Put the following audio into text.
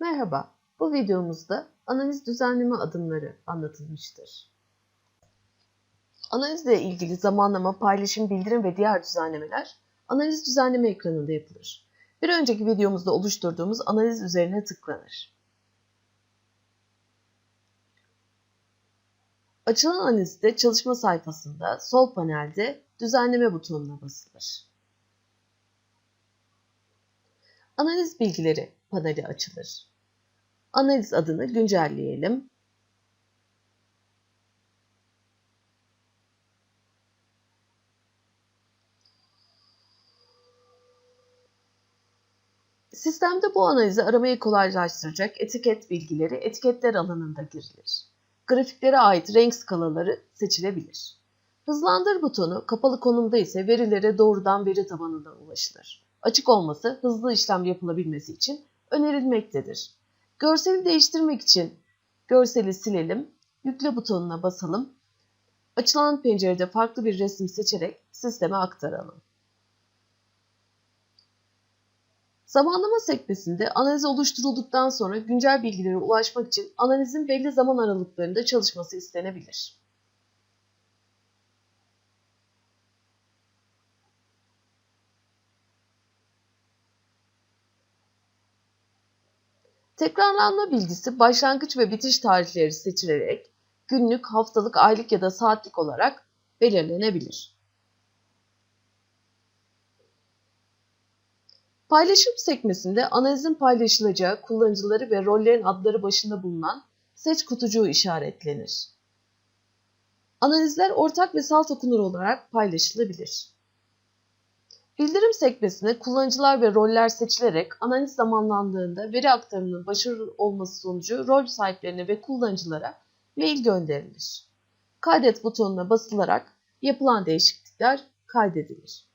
Merhaba, bu videomuzda analiz düzenleme adımları anlatılmıştır. Analizle ilgili zamanlama, paylaşım, bildirim ve diğer düzenlemeler analiz düzenleme ekranında yapılır. Bir önceki videomuzda oluşturduğumuz analiz üzerine tıklanır. Açılan analizde çalışma sayfasında sol panelde düzenleme butonuna basılır. Analiz bilgileri paneli açılır. Analiz adını güncelleyelim. Sistemde bu analizi aramayı kolaylaştıracak etiket bilgileri etiketler alanında girilir. Grafiklere ait renk skalaları seçilebilir. Hızlandır butonu kapalı konumda ise verilere doğrudan veri tabanına ulaşılır. Açık olması hızlı işlem yapılabilmesi için önerilmektedir. Görseli değiştirmek için görseli silelim, yükle butonuna basalım. Açılan pencerede farklı bir resim seçerek sisteme aktaralım. Zamanlama sekmesinde analiz oluşturulduktan sonra güncel bilgilere ulaşmak için analizin belli zaman aralıklarında çalışması istenebilir. Tekrarlanma bilgisi başlangıç ve bitiş tarihleri seçilerek günlük, haftalık, aylık ya da saatlik olarak belirlenebilir. Paylaşım sekmesinde analizin paylaşılacağı kullanıcıları ve rollerin adları başında bulunan seç kutucuğu işaretlenir. Analizler ortak ve salt okunur olarak paylaşılabilir. Bildirim sekmesine kullanıcılar ve roller seçilerek analiz zamanlandığında veri aktarımının başarılı olması sonucu rol sahiplerine ve kullanıcılara mail gönderilir. Kaydet butonuna basılarak yapılan değişiklikler kaydedilir.